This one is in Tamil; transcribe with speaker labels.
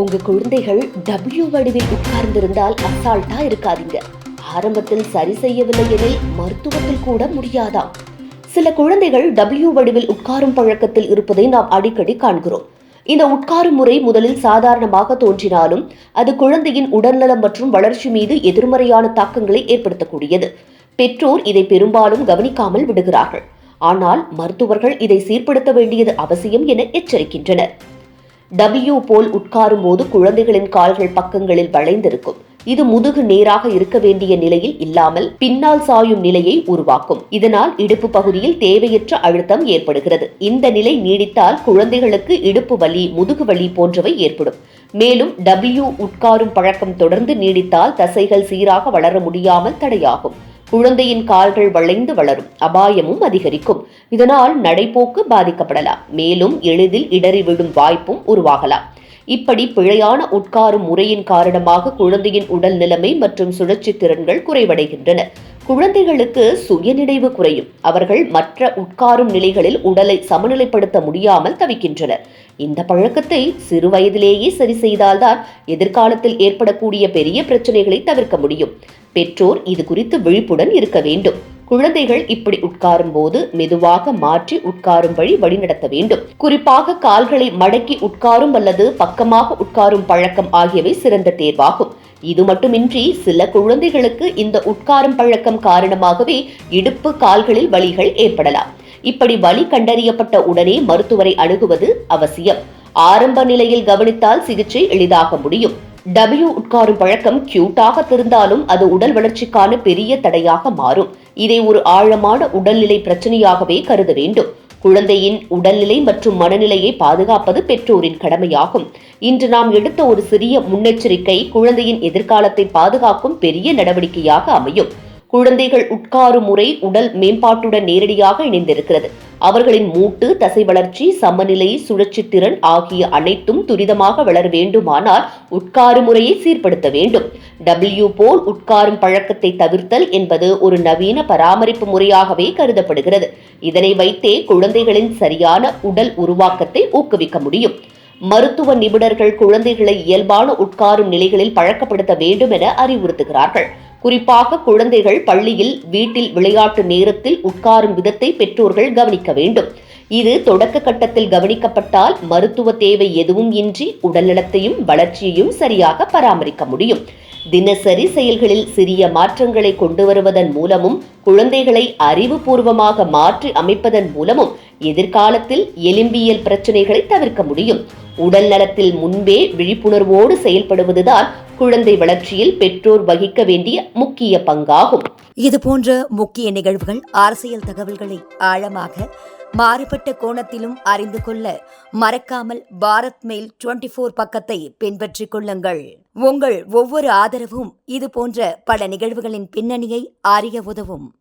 Speaker 1: உங்க குழந்தைகள் டபிள்யூ வடிவில் உட்கார்ந்திருந்தால் அசால்ட்டா இருக்காதீங்க. ஆரம்பத்தில் சரி செய்யவில்லை எனில் மருத்துவத்தில் கூட முடியாதாம். சில குழந்தைகள் டபிள்யூ வடிவில் உட்காரும் பழக்கத்தில் இருப்பதை நாம் அடிக்கடி காண்கிறோம். இந்த உட்காரும் முறை முதலில் சாதாரணமாக தோன்றினாலும் அது குழந்தையின் உடல்நலம் மற்றும் வளர்ச்சி மீது எதிர்மறையான தாக்கங்களை ஏற்படுத்தக்கூடியது. பெற்றோர் இதை பெரும்பாலும் கவனிக்காமல் விடுகிறார்கள். ஆனால் மருத்துவர்கள் இதை சீர்படுத்த வேண்டியது அவசியம் என எச்சரிக்கின்றனர். டபிள்யூ போல் உட்காரும் போது குழந்தைகளின் கால்கள் பக்கங்களில் வளைந்திருக்கும். இது முதுகு நேராக இருக்க வேண்டிய நிலையில் இல்லாமல் பின்னால் சாயும் நிலையை உருவாக்கும். இதனால் இடுப்பு பகுதியில் தேவையற்ற அழுத்தம் ஏற்படுகிறது. இந்த நிலை நீடித்தால் குழந்தைகளுக்கு இடுப்பு வலி முதுகு வலி போன்றவை ஏற்படும். மேலும் டபிள்யூ உட்காரும் பழக்கம் தொடர்ந்து நீடித்தால் தசைகள் சீராக வளர முடியாமல் தடையாகும். குழந்தையின் கால்கள் வளைந்து வளரும் அபாயமும் அதிகரிக்கும். இதனால் நடைபோக்கு பாதிக்கப்படலாம். மேலும் எளிதில் இடறி விடும் வாய்ப்பும் உருவாகலாம். இப்படி பிழையான உட்காரும் முறையின் காரணமாக குழந்தையின் உடல் நிலைமை மற்றும் சுழற்சி திறன்கள் குறைவடைகின்றன. குழந்தைகளுக்கு சுயநினைவு குறையும். அவர்கள் மற்ற உட்காரும் நிலைகளில் உடலை சமநிலைப்படுத்த முடியாமல் தவிக்கின்றனர். இந்த பழக்கத்தை சிறு வயதிலேயே சரி செய்தால்தான் எதிர்காலத்தில் ஏற்படக்கூடிய பெரிய பிரச்சனைகளை தவிர்க்க முடியும். பெற்றோர் இது குறித்து விழிப்புடன் இருக்க வேண்டும். குழந்தைகள் இப்படி உட்காரும் போது மெதுவாக மாற்றி உட்காரும் வழி வழிநடத்த வேண்டும். குறிப்பாக கால்களை மடக்கி உட்காரும் அல்லது பக்கமாக உட்காரும் பழக்கம் ஆகியவை சிறந்த தேர்வாகும். இது மட்டுமின்றி சில குழந்தைகளுக்கு இந்த உட்காரும் பழக்கம் காரணமாகவே இடுப்பு கால்களில் வலிகள் ஏற்படலாம். இப்படி வலி கண்டறியப்பட்ட உடனே மருத்துவரை அணுகுவது அவசியம். ஆரம்ப நிலையில் கவனித்தால் சிகிச்சை எளிதாக முடியும். டபிள்யூ உட்காரும் பழக்கம் கியூட்டாக தெரிந்தாலும் அது உடல் வளர்ச்சிக்கான பெரிய தடையாக மாறும். இதை ஒரு ஆழமான உடல்நிலை பிரச்சனையாகவே கருத வேண்டும். குழந்தையின் உடல்நிலை மற்றும் மனநிலையை பாதுகாப்பது பெற்றோரின் கடமையாகும். இன்று நாம் எடுத்த ஒரு சிறிய முன்னெச்சரிக்கை குழந்தையின் எதிர்காலத்தை பாதுகாக்கும் பெரிய நடவடிக்கையாக அமையும். குழந்தைகள் உட்காரும் முறை உடல் மேம்பாட்டுடன் நேரடியாக இணைந்திருக்கிறது. அவர்களின் மூட்டு தசை வளர்ச்சி சமநிலை சுழற்சி திறன் ஆகிய அனைத்தும் துரிதமாக வளர வேண்டுமானால் உட்காரும் முறையை சீர்படுத்த வேண்டும். டபிள்யூ போல் உட்காரும் பழக்கத்தை தவிர்த்தல் என்பது ஒரு நவீன பராமரிப்பு முறையாகவே கருதப்படுகிறது. இதனை வைத்தே குழந்தைகளின் சரியான உடல் உருவாக்கத்தை ஊக்குவிக்க முடியும். மருத்துவ நிபுணர்கள் குழந்தைகளை இயல்பான உட்காரும் நிலைகளில் பழக்கப்படுத்த வேண்டும் என அறிவுறுத்துகிறார்கள். குறிப்பாக குழந்தைகள் பள்ளியில் வீட்டில் விளையாட்டு நேரத்தில் உட்காரும் விதத்தை பெற்றோர்கள் கவனிக்க வேண்டும். இது தொடக்க கட்டத்தில் கவனிக்கப்பட்டால் மருத்துவ தேவை எதுவும் இன்றி உடல்நலத்தையும் வளர்ச்சியையும் சரியாக பராமரிக்க முடியும். தினசரி செயல்களில் சிறிய மாற்றங்களை கொண்டு வருவதன் மூலமும் குழந்தைகளை அறிவுபூர்வமாக மாற்றி அமைப்பதன் மூலமும் எதிர்காலத்தில் எலும்பியல் பிரச்சனைகளை தவிர்க்க முடியும். உடல் நலத்தில் முன்பே விழிப்புணர்வோடு செயல்படுவதுதான் குழந்தை வளர்ச்சியில் பெற்றோர் வகிக்க வேண்டிய முக்கிய பங்காகும்.
Speaker 2: இது போன்ற முக்கிய நிகழ்வுகள் அரசியல் தகவல்களை ஆழமாக மாறுபட்ட கோணத்திலும் அறிந்து கொள்ள மறக்காமல் பாரத் மெயில் டுவெண்டி ஃபோர் பக்கத்தை பின்பற்றிக் கொள்ளுங்கள். உங்கள் ஒவ்வொரு ஆதரவும் இது போன்ற பல நிகழ்வுகளின் பின்னணியை அறிய உதவும்.